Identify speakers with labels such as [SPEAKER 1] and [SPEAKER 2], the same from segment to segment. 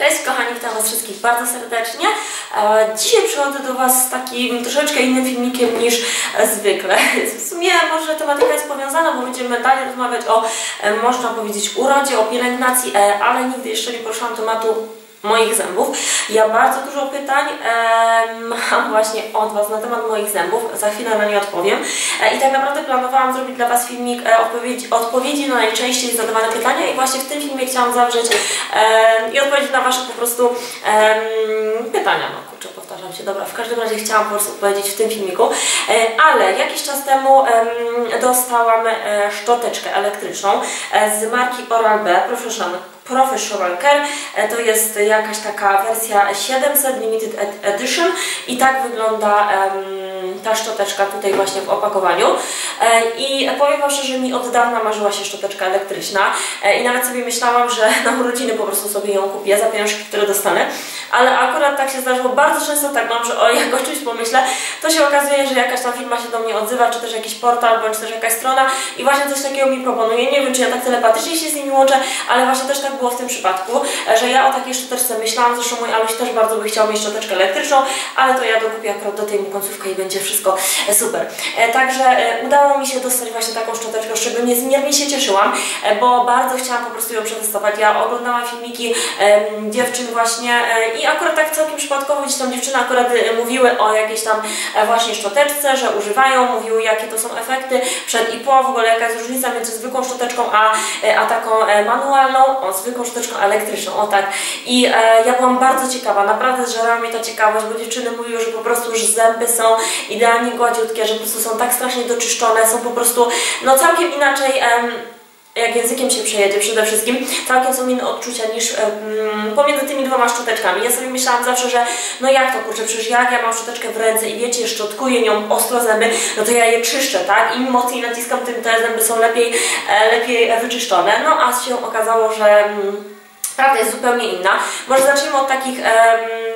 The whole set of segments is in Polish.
[SPEAKER 1] Cześć kochani, witam Was wszystkich bardzo serdecznie. E, Dzisiaj przychodzę do Was z takim troszeczkę innym filmikiem niż e, zwykle. W sumie może tematyka jest powiązana, bo będziemy dalej rozmawiać o, e, można powiedzieć, urodzie, o pielęgnacji, ale nigdy jeszcze nie poruszyłam tematu moich zębów. Ja bardzo dużo pytań mam właśnie od Was na temat moich zębów. Za chwilę na nie odpowiem. E, I tak naprawdę planowałam zrobić dla Was filmik e, odpowiedzi, odpowiedzi na najczęściej zadawane pytania i właśnie w tym filmie chciałam zawrzeć i odpowiedzieć na Wasze po prostu pytania. Się. Dobra, w każdym razie chciałam po prostu powiedzieć w tym filmiku. E, ale jakiś czas temu em, dostałam e, szczoteczkę elektryczną e, z marki Oral-B Professional Professional Care. To jest jakaś taka wersja 700 Limited Ed- Edition i tak wygląda em, ta szczoteczka tutaj właśnie w opakowaniu. E, I powiem Wam szczerze, mi od dawna marzyła się szczoteczka elektryczna E, i nawet sobie myślałam, że na urodziny po prostu sobie ją kupię za pieniążki, które dostanę, ale akurat tak się zdarzyło, bardzo często tak mam, że o jak o czymś pomyślę, to się okazuje, że jakaś tam firma się do mnie odzywa, czy też jakiś portal, bądź też jakaś strona i właśnie coś takiego mi proponuje. Nie wiem, czy ja tak telepatycznie się z nimi łączę, ale właśnie też tak było w tym przypadku, e, że ja o takiej szczoteczce myślałam, zresztą mój Aluś też bardzo by chciał mieć szczoteczkę elektryczną, ale to ja dokupię akurat do tej mu końcówkę i będzie wszystko e, super. E, Także e, udało mi się dostać właśnie taką szczoteczkę, z czego niezmiernie się cieszyłam, bo bardzo chciałam po prostu ją przetestować. Ja oglądałam filmiki dziewczyn właśnie i akurat tak całkiem przypadkowo gdzieś tam dziewczyny akurat mówiły o jakiejś tam właśnie szczoteczce, że używają, mówiły jakie to są efekty przed i po, w ogóle jaka jest różnica między zwykłą szczoteczką a, a taką manualną, o zwykłą szczoteczką elektryczną, o tak. I e, ja byłam bardzo ciekawa, naprawdę zżerała mnie ta ciekawość, bo dziewczyny mówiły, że po prostu już zęby są idealnie gładziutkie, że po prostu są tak strasznie doczyszczone, są po prostu no całkiem inaczej em, jak językiem się przejedzie przede wszystkim, całkiem są inne odczucia niż pomiędzy tymi dwoma szczoteczkami. Ja sobie myślałam zawsze, że no jak to kurczę, przecież jak ja mam szczoteczkę w ręce i wiecie, szczotkuję nią ostro zęby, no to ja je czyszczę, tak? Im mocniej naciskam, tym te zęby są lepiej, e, lepiej wyczyszczone. No a się okazało, że... Prawda jest zupełnie inna. Może zacznijmy od takich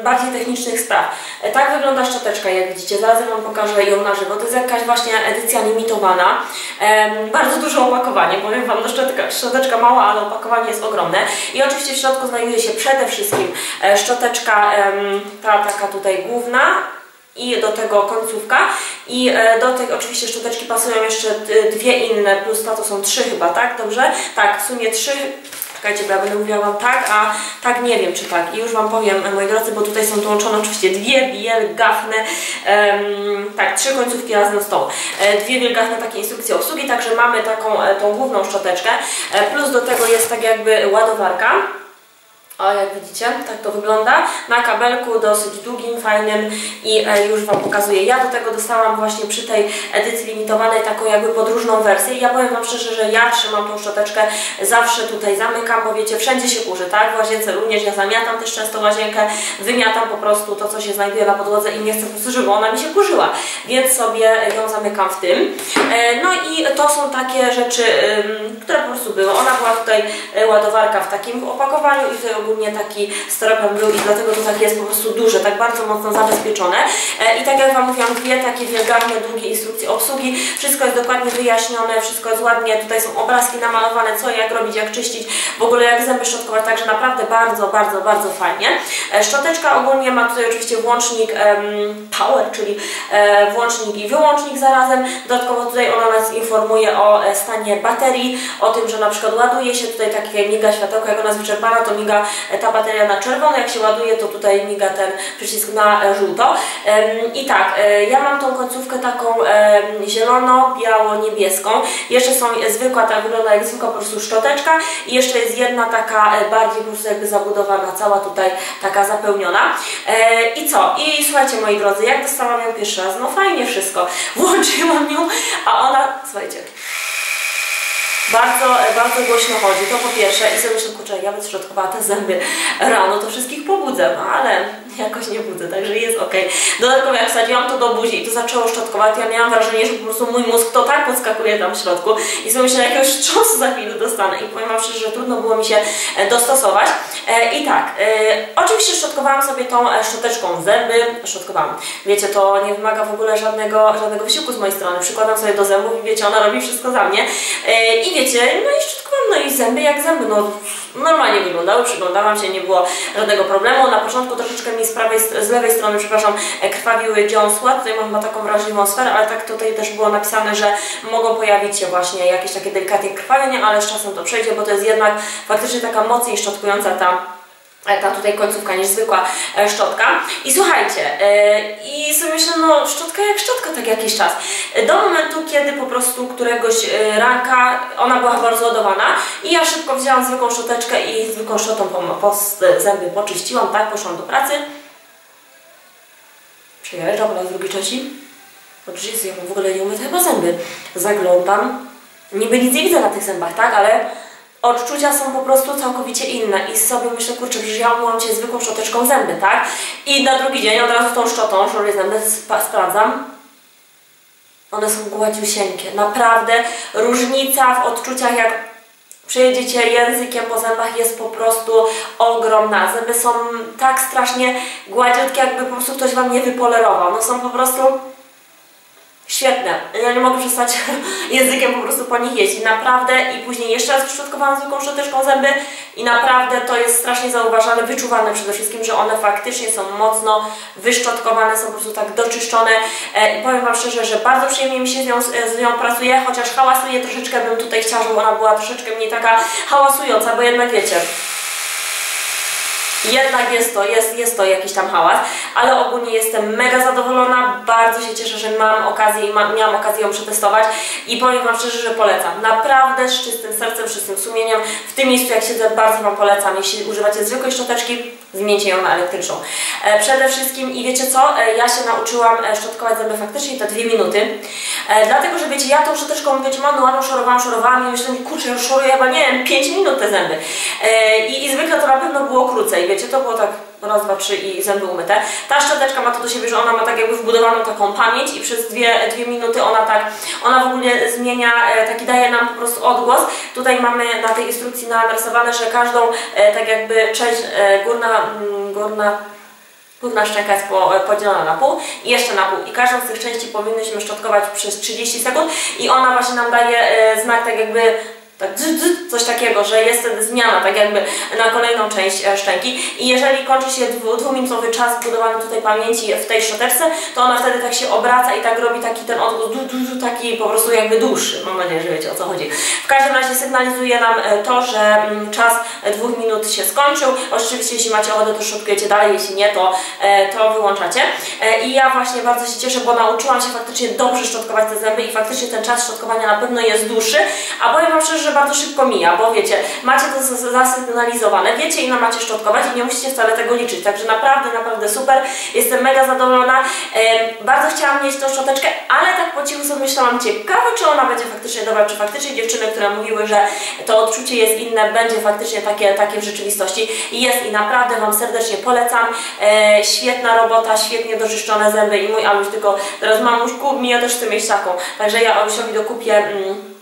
[SPEAKER 1] bardziej technicznych spraw. E, Tak wygląda szczoteczka, jak widzicie. Zaraz Wam pokażę ją na żywo. To jest jakaś właśnie edycja limitowana. Bardzo duże opakowanie. Powiem Wam, no szczotka, szczoteczka mała, ale opakowanie jest ogromne. I oczywiście w środku znajduje się przede wszystkim e, szczoteczka, ta taka tutaj główna, i do tego końcówka i e, do tej oczywiście szczoteczki pasują jeszcze dwie inne, plus ta to są trzy chyba, tak? Dobrze? Tak, w sumie trzy Czekajcie, bo ja będę mówiła Wam tak, a tak nie wiem, czy tak. I już Wam powiem, moi drodzy, bo tutaj są dołączone oczywiście dwie wielgachne, em, tak, trzy końcówki razem z tą. E, dwie wielgachne takie instrukcje obsługi, także mamy taką, e, tą główną szczoteczkę, e, plus do tego jest tak jakby ładowarka. O, jak widzicie, tak to wygląda. Na kabelku dosyć długim, fajnym i e, już Wam pokazuję. Ja do tego dostałam właśnie przy tej edycji limitowanej taką jakby podróżną wersję. Ja powiem Wam szczerze, że ja trzymam tą szczoteczkę, zawsze tutaj zamykam, bo wiecie, wszędzie się kurzy, tak? W łazience również, ja zamiatam też często łazienkę, wymiatam po prostu to, co się znajduje na podłodze i nie chcę po prostu, żeby ona mi się kurzyła. Więc sobie ją zamykam w tym. E, no i to są takie rzeczy, które po prostu były. Ona była tutaj e, ładowarka w takim opakowaniu i tutaj ogólnie taki styropian był i dlatego to tak jest po prostu duże, tak bardzo mocno zabezpieczone. E, I tak jak Wam mówiłam, dwie takie wielgachne, długie instrukcje obsługi. Wszystko jest dokładnie wyjaśnione, wszystko jest ładnie. Tutaj są obrazki namalowane, co jak robić, jak czyścić, w ogóle jak zęby szczotkować, także naprawdę bardzo, bardzo, bardzo fajnie. E, Szczoteczka ogólnie ma tutaj oczywiście włącznik power, czyli e, włącznik i wyłącznik zarazem. Dodatkowo tutaj ona nas informuje o stanie baterii, o tym, że na przykład ładuje się tutaj takie miga światełko, jak ona jest wyczerpana, to miga ta bateria na czerwono, jak się ładuje, to tutaj miga ten przycisk na e, żółto. I tak, e, ja mam tą końcówkę taką zielono-biało-niebieską. Jeszcze są e, zwykła, ta wygląda jak zwykła po prostu szczoteczka i jeszcze jest jedna taka e, bardziej po prostu jakby zabudowana, cała tutaj taka zapełniona. E, I co? I słuchajcie moi drodzy, jak dostałam ją pierwszy raz? No fajnie wszystko. Włączyłam ją, a ona, słuchajcie, bardzo, bardzo głośno chodzi, to po pierwsze i sobie myślę, kurczę, ja bym szczotkowała te zęby rano, to wszystkich pobudzę, no ale jakoś nie budzę, także jest ok. Dodatkowo jak wsadziłam to do buzi i to zaczęło szczotkować, ja miałam wrażenie, że po prostu mój mózg to tak podskakuje tam w środku i sobie myślę, jakiegoś wstrząsu za chwilę dostanę. I powiem Wam szczerze, że trudno było mi się e, dostosować. E, I tak, e, oczywiście szczotkowałam sobie tą szczoteczką zęby, szczotkowałam, wiecie, to nie wymaga w ogóle żadnego, żadnego wysiłku z mojej strony, przykładam sobie do zębów i wiecie, ona robi wszystko za mnie. I wiecie, no i szczotkowałam. No i zęby jak zęby, no normalnie wyglądały, przyglądałam się, nie było żadnego problemu. Na początku troszeczkę mi z prawej, z lewej strony, przepraszam, e, krwawiły dziąsła, tutaj mam taką wrażliwą sferę, ale tak tutaj też było napisane, że mogą pojawić się właśnie jakieś takie delikatne krwawienia, ale z czasem to przejdzie, bo to jest jednak faktycznie taka mocniej szczotkująca ta ta tutaj końcówka niż zwykła e, szczotka. I słuchajcie, e, i sobie myślę, no szczotka jak szczotka tak jakiś czas. Do momentu, kiedy po prostu któregoś e, ranka ona była bardzo ładowana i ja szybko wzięłam zwykłą szczoteczkę i zwykłą szczotą po, po zęby poczyściłam, tak, poszłam do pracy. Przyjeżdżam po raz drugi trzeci. No Jezu, ja w ogóle nie umyte chyba zęby. Zaglądam. Niby nic nie widzę na tych zębach, tak, ale odczucia są po prostu całkowicie inne i sobie myślę, kurczę, przecież ja umyłam Cię zwykłą szczoteczką zęby, tak? I na drugi dzień od razu tą szczotą, szuruję zęby, sprawdzam. One są gładziusieńkie. Naprawdę różnica w odczuciach, jak przejedziecie językiem po zębach jest po prostu ogromna. Zęby są tak strasznie gładziutkie, jakby po prostu ktoś Wam nie wypolerował. No są po prostu Świetne. Ja nie mogę przestać językiem po prostu po nich jeść. I naprawdę, i później jeszcze raz wyszczotkowałam zwykłą szczoteczką zęby i naprawdę to jest strasznie zauważalne, wyczuwalne przede wszystkim, że one faktycznie są mocno wyszczotkowane, są po prostu tak doczyszczone e, i powiem Wam szczerze, że bardzo przyjemnie mi się z nią, z nią pracuje, chociaż hałasuje troszeczkę, bym tutaj chciała, żeby ona była troszeczkę mniej taka hałasująca, bo jednak wiecie, jednak jest to, jest, jest to jakiś tam hałas, ale ogólnie jestem mega zadowolona, bardzo się cieszę, że mam okazję i miałam okazję ją przetestować i powiem Wam szczerze, że polecam. Naprawdę z czystym sercem, czystym sumieniem. W tym miejscu jak siedzę bardzo Wam polecam, jeśli używacie zwykłej szczoteczki, zmieńcie ją na elektryczną. E, przede wszystkim i wiecie co, e, ja się nauczyłam e, szczotkować zęby faktycznie te dwie minuty, dlatego, że wiecie, ja tą szczoteczką, wiecie, manualną szorowałam, szorowałam i myślę, kurczę, już szoruję chyba, nie wiem, 5 minut te zęby. I, I zwykle to na pewno było krócej, wiecie, to było tak raz, dwa, trzy i zęby umyte. Ta szczoteczka ma to do siebie, że ona ma tak jakby wbudowaną taką pamięć i przez dwie, dwie minuty ona tak, ona w ogóle zmienia, e, taki daje nam po prostu odgłos. Tutaj mamy na tej instrukcji narysowane, że każdą e, tak jakby część e, górna, mm, górna Górna szczęka jest podzielona na pół i jeszcze na pół. I każdą z tych części powinnyśmy szczotkować przez 30 sekund i ona właśnie nam daje znak tak jakby tak coś takiego, że jest wtedy zmiana, tak jakby na kolejną część e, szczęki. I jeżeli kończy się dwuminutowy czas zbudowany tutaj pamięci w tej szczoteczce, to ona wtedy tak się obraca i tak robi taki ten odgłos, taki po prostu jakby dłuższy, mam nadzieję, że wiecie o co chodzi. W każdym razie sygnalizuje nam e, to, że mm, czas dwóch minut się skończył, oczywiście jeśli macie ochotę to szczotkujecie dalej, jeśli nie to, e, to wyłączacie. I ja właśnie bardzo się cieszę, bo nauczyłam się faktycznie dobrze szczotkować te zęby i faktycznie ten czas szczotkowania na pewno jest dłuższy, a powiem Wam szczerze, że bardzo szybko mija, bo wiecie, macie to zasygnalizowane, wiecie ile macie szczotkować i nie musicie wcale tego liczyć, także naprawdę, naprawdę super, jestem mega zadowolona, bardzo chciałam mieć tą szczoteczkę, ale tak po cichu sobie myślałam, ciekawe czy ona będzie faktycznie dobra, czy faktycznie dziewczyny, które mówiły, że to odczucie jest inne, będzie faktycznie takie, takie w rzeczywistości. Jest i naprawdę Wam serdecznie polecam, e, świetna robota, świetnie doczyszczone zęby i mój Aluś, tylko teraz mamuś kup mi, ja też chcę mieć taką, także ja Alusiowi dokupię mm,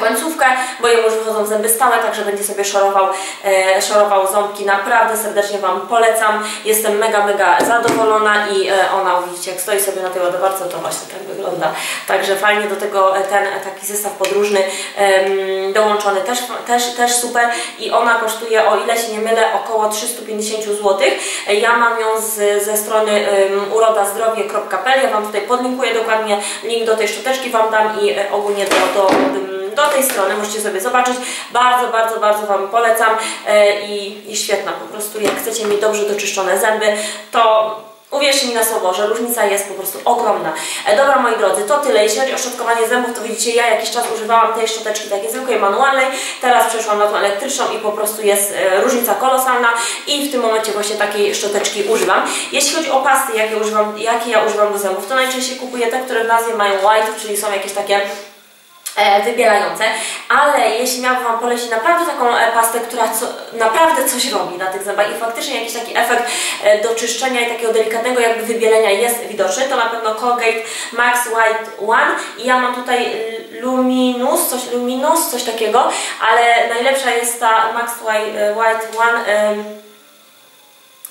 [SPEAKER 1] końcówkę, bo jemu już wychodzą zęby stałe, także będzie sobie szorował, e, szorował ząbki. Naprawdę serdecznie Wam polecam. Jestem mega, mega zadowolona i e, ona, widzicie, jak stoi sobie na tej ładowarce, to właśnie tak wygląda. Także fajnie do tego e, ten e, taki zestaw podróżny e, dołączony też, też, też super i ona kosztuje, o ile się nie mylę, około 350 zł. Ja mam ją z, ze strony urodazdrowie.pl, ja Wam tutaj podlinkuję dokładnie link do tej szczoteczki Wam dam i ogólnie do, do, do tej strony, możecie sobie zobaczyć. Bardzo, bardzo, bardzo Wam polecam e, i, i świetna po prostu. Jak chcecie mieć dobrze doczyszczone zęby, to Uwierzcie mi na słowo, że różnica jest po prostu ogromna. E, dobra moi drodzy, to tyle. Jeśli chodzi o szczotkowanie zębów, to widzicie, ja jakiś czas używałam tej szczoteczki takiej zwykłej, manualnej, teraz przeszłam na tą elektryczną i po prostu jest e, różnica kolosalna i w tym momencie właśnie takiej szczoteczki używam. Jeśli chodzi o pasty, jakie, używam, jakie ja używam do zębów, to najczęściej kupuję te, które w nazwie mają white, czyli są jakieś takie wybielające, ale jeśli miałabym Wam polecić naprawdę taką e, pastę, która co, naprawdę coś robi na tych zębach i faktycznie jakiś taki efekt e, do czyszczenia i takiego delikatnego jakby wybielenia jest widoczny, to na pewno Colgate Max White One. I ja mam tutaj Luminous, coś Luminous, coś takiego, ale najlepsza jest ta Max White One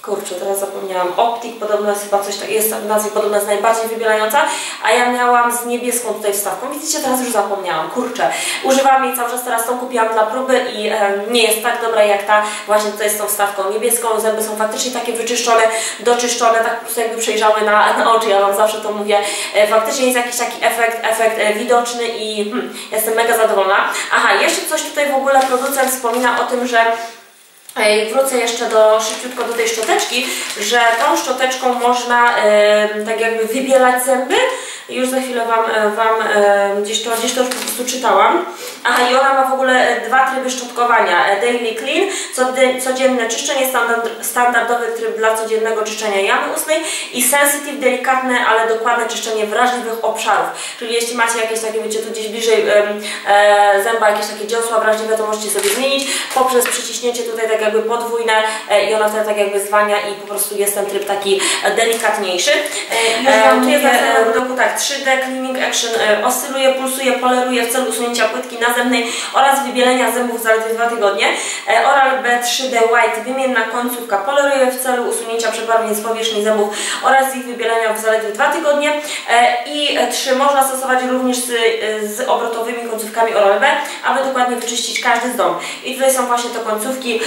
[SPEAKER 1] Kurczę, teraz zapomniałam. Optik podobno jest chyba coś takiego, jest w nazwie podobno jest najbardziej wybielająca, a ja miałam z niebieską tutaj wstawką. Widzicie, teraz już zapomniałam. Kurczę, używam jej cały czas, teraz tą kupiłam dla próby i e, nie jest tak dobra jak ta właśnie tutaj z tą wstawką niebieską. Zęby są faktycznie takie wyczyszczone, doczyszczone, tak po prostu jakby przejrzały na, na oczy. Ja Wam zawsze to mówię. E, faktycznie jest jakiś taki efekt, efekt e, widoczny i hmm, jestem mega zadowolona. Aha, jeszcze coś tutaj w ogóle producent wspomina o tym, że Wrócę jeszcze do szybciutko do tej szczoteczki, że tą szczoteczką można tak jakby wybielać zęby. Już za chwilę Wam, e, wam e, gdzieś, to, gdzieś to już po prostu czytałam. Aha, i ona ma w ogóle e, dwa tryby szczotkowania. E, daily Clean, codzienne czyszczenie, standard, standardowy tryb dla codziennego czyszczenia jamy ustnej i Sensitive, delikatne, ale dokładne czyszczenie wrażliwych obszarów. Czyli jeśli macie jakieś takie, wiecie, tu gdzieś bliżej e, zęba, jakieś takie dziosła wrażliwe, to możecie sobie zmienić poprzez przyciśnięcie tutaj tak jakby podwójne i ona wtedy tak jakby zwalnia i po prostu jest ten tryb taki delikatniejszy. E, tu jest na pudełku tak, 3D Cleaning Action oscyluje, pulsuje, poleruje w celu usunięcia płytki nazemnej oraz wybielenia zębów zaledwie 2 tygodnie. Oral B 3D White, wymienna końcówka, poleruje w celu usunięcia przebarwień z powierzchni zębów oraz ich wybielenia w zaledwie 2 tygodnie. I 3 można stosować również z, z obrotowymi końcówkami Oral B, aby dokładnie wyczyścić każdy z dom. I tutaj są właśnie te końcówki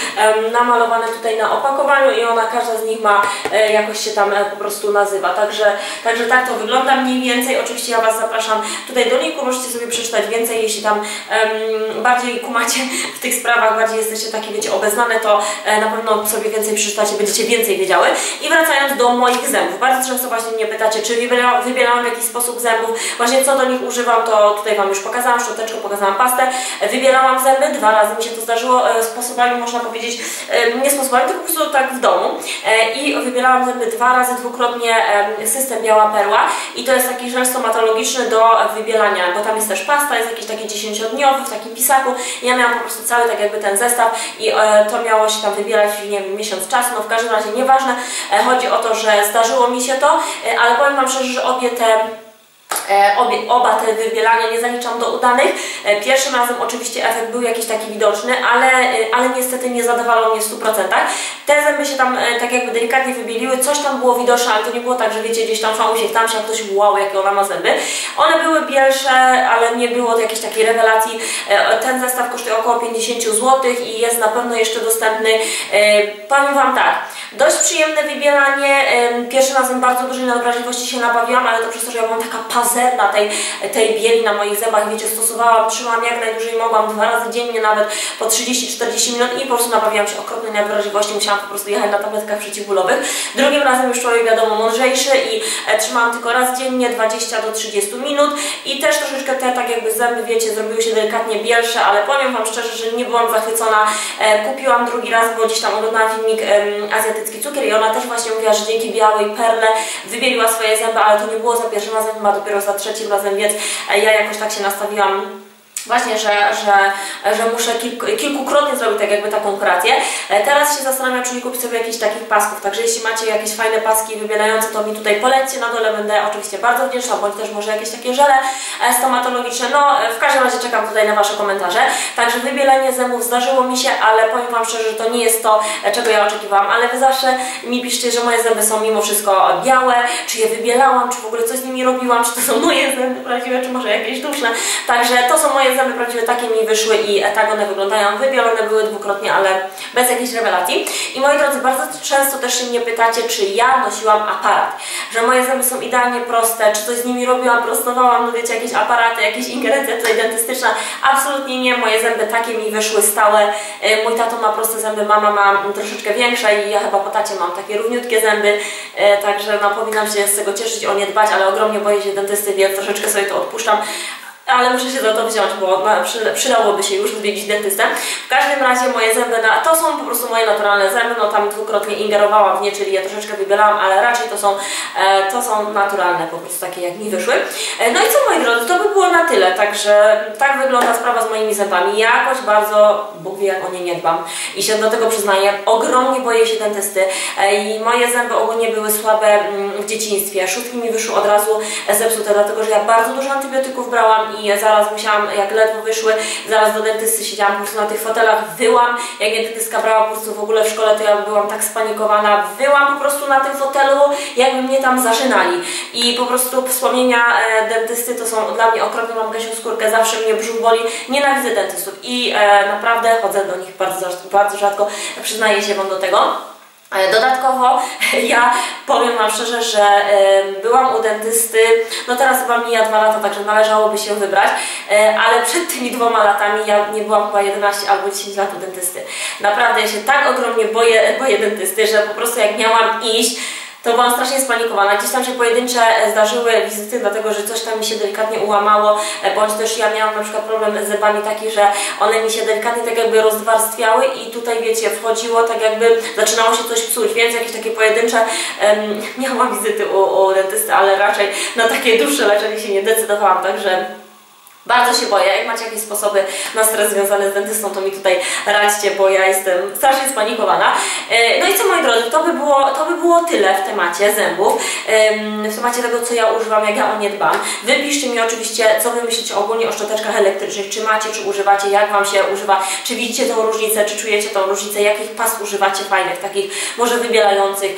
[SPEAKER 1] namalowane tutaj na opakowaniu i ona, każda z nich ma, e, jakoś się tam e, po prostu nazywa. Także, także tak to wygląda mniej więcej. Oczywiście ja Was zapraszam tutaj do linku, możecie sobie przeczytać więcej, jeśli tam bardziej kumacie w tych sprawach, bardziej jesteście takie, wiecie, obeznane, to e, na pewno sobie więcej przeczytacie, będziecie więcej wiedziały. I wracając do moich zębów, bardzo często właśnie mnie pytacie, czy wybierałam, wybierałam w jakiś sposób zębów, właśnie co do nich używam, to tutaj Wam już pokazałam, szczoteczkę, pokazałam pastę, wybierałam zęby, dwa razy mi się to zdarzyło, sposobami można powiedzieć nie sposobami, tylko po prostu tak w domu. E, i wybierałam zęby dwa razy, dwukrotnie system Biała Perła. I to jest taki żel stomatologiczny do wybielania, bo tam jest też pasta, jest jakiś taki 10-dniowy w takim pisaku. Ja miałam po prostu cały tak jakby ten zestaw i e, to miało się tam wybierać nie wiem, miesiąc czasu, no w każdym razie nieważne, e, chodzi o to, że zdarzyło mi się to, ale powiem Wam szczerze, że obie te E, obie, oba te wybielania nie zaliczam do udanych. E, pierwszym razem oczywiście efekt był jakiś taki widoczny, ale, e, ale niestety nie zadowalał mnie w 100%. Te zęby się tam tak jakby delikatnie wybieliły, coś tam było widoczne, ale to nie było tak, że wiecie, gdzieś tam się tam się ktoś wow, jakie ona ma zęby. One były bielsze, ale nie było jakiejś takiej rewelacji. Ten zestaw kosztuje około 50 zł i jest na pewno jeszcze dostępny. Powiem Wam tak, dość przyjemne wybielanie. Pierwszym razem bardzo dużej nadwrażliwości się nabawiłam, ale to przez to, że ja byłam taka pazerna tej, tej bieli na moich zębach, wiecie, stosowałam, trzymałam jak najdłużej mogłam, dwa razy dziennie nawet po 30-40 minut i po prostu nabawiłam się okropnej nadwrażliwości, musiałam po prostu jechać na tabletkach przeciwbólowych. Drugim razem już człowiek wiadomo mądrzejszy i e, trzymałam tylko raz dziennie, 20 do 30 minut i też troszeczkę te tak jakby zęby, wiecie, zrobiły się delikatnie bielsze, ale powiem Wam szczerze, że nie byłam zachwycona. E, kupiłam drugi raz, bo gdzieś tam oglądałam filmik Azjatycki Cukier i ona też właśnie mówiła, że dzięki białej perle wybieliła swoje zęby, ale to nie było za pierwszym razem, chyba dopiero za trzecim razem, więc ja jakoś tak się nastawiłam właśnie, że, że, że muszę kilku, kilkukrotnie zrobić tak jakby taką kurację. E, teraz się zastanawiam, czy nie kupić sobie jakichś takich pasków, także jeśli macie jakieś fajne paski wybielające, to mi tutaj polećcie na dole, będę oczywiście bardzo wdzięczna, bądź też może jakieś takie żele e, stomatologiczne, no e, w każdym razie czekam tutaj na Wasze komentarze. Także wybielenie zębów zdarzyło mi się, ale powiem Wam szczerze, że to nie jest to, czego ja oczekiwałam, ale Wy zawsze mi piszcie, że moje zęby są mimo wszystko białe, czy je wybielałam, czy w ogóle coś z nimi robiłam, czy to są moje zęby prawdziwe, czy może jakieś duszne. Także to są moje zęby prawdziwe, takie mi wyszły i tak one wyglądają. Wybielone były dwukrotnie, ale bez jakiejś rewelacji. I moi drodzy, bardzo często też mnie pytacie, czy ja nosiłam aparat, że moje zęby są idealnie proste, czy coś z nimi robiłam, prostowałam, no wiecie, jakieś aparaty, jakieś ingerencje tutaj dentystyczne. Absolutnie nie, moje zęby takie mi wyszły stałe. Y, mój tato ma proste zęby, mama ma troszeczkę większe i ja chyba po tacie mam takie równiutkie zęby, y, także no powinnam się z tego cieszyć, o nie dbać, ale ogromnie boję się dentysty, więc troszeczkę sobie to odpuszczam ale muszę się za to wziąć, bo przy, przydałoby się już odwiedzić dentystę. W każdym razie moje zęby, na, to są po prostu moje naturalne zęby, no tam dwukrotnie ingerowałam w nie, czyli je troszeczkę wybielałam, ale raczej to są, e, to są naturalne, po prostu takie jak mi wyszły. E, no i co moi drodzy, to by było na tyle, także tak wygląda sprawa z moimi zębami. Jakoś bardzo, Bóg wie jak o nie nie dbam i się do tego przyznaję, ogromnie boję się dentysty e, i moje zęby ogólnie były słabe mm, w dzieciństwie. Szóstki mi wyszły od razu zepsute, dlatego że ja bardzo dużo antybiotyków brałam i zaraz musiałam, jak ledwo wyszły, zaraz do dentysty siedziałam po prostu na tych fotelach, wyłam, jak mnie dentystka brała po prostu w ogóle w szkole, to ja byłam tak spanikowana, wyłam po prostu na tym fotelu, jakby mnie tam zażynali. I po prostu wspomnienia e, dentysty to są dla mnie okropne, mam Gasią skórkę, zawsze mnie brzuch boli, nienawidzę dentystów i e, naprawdę chodzę do nich bardzo, bardzo rzadko, przyznaję się Wam do tego. Dodatkowo ja powiem Wam szczerze, że byłam u dentysty, no teraz chyba mija dwa lata, także należałoby się wybrać, e, ale przed tymi dwoma latami ja nie byłam chyba 11 albo 10 lat u dentysty. Naprawdę ja się tak ogromnie boję, boję dentysty, że po prostu jak miałam iść, to byłam strasznie spanikowana. Gdzieś tam się pojedyncze e, zdarzyły wizyty, dlatego że coś tam mi się delikatnie ułamało, e, bądź też ja miałam na przykład problem z zębami taki, że one mi się delikatnie tak jakby rozwarstwiały i tutaj wiecie, wchodziło tak jakby zaczynało się coś psuć, więc jakieś takie pojedyncze um, miałam wizyty u, u dentysty, ale raczej na takie dłuższe leczenie się nie decydowałam, także bardzo się boję. Jak macie jakieś sposoby na stres związany z dentystą, to mi tutaj radźcie, bo ja jestem strasznie spanikowana. E, no i co moi drodzy, to by było, to by było tyle w temacie zębów, w temacie tego, co ja używam, jak ja o nie dbam. Wypiszcie mi oczywiście, co wy myślicie ogólnie o szczoteczkach elektrycznych, czy macie, czy używacie, jak wam się używa, czy widzicie tą różnicę, czy czujecie tą różnicę, jakich pas używacie fajnych, takich może wybielających,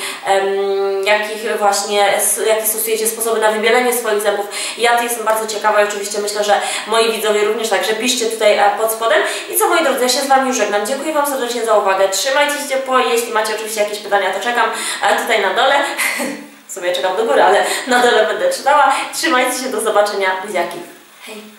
[SPEAKER 1] jakich właśnie, jakie stosujecie sposoby na wybielenie swoich zębów. Ja jestem bardzo ciekawa i oczywiście myślę, że moi widzowie również, także piszcie tutaj e, pod spodem. I co moi drodzy, ja się z Wami już żegnam. Dziękuję Wam serdecznie za uwagę. Trzymajcie się ciepło, jeśli macie oczywiście jakieś pytania, to czekam tutaj na dole. W sumie czekam do góry, ale na dole będę czytała. Trzymajcie się, do zobaczenia. Buziaki. Hej!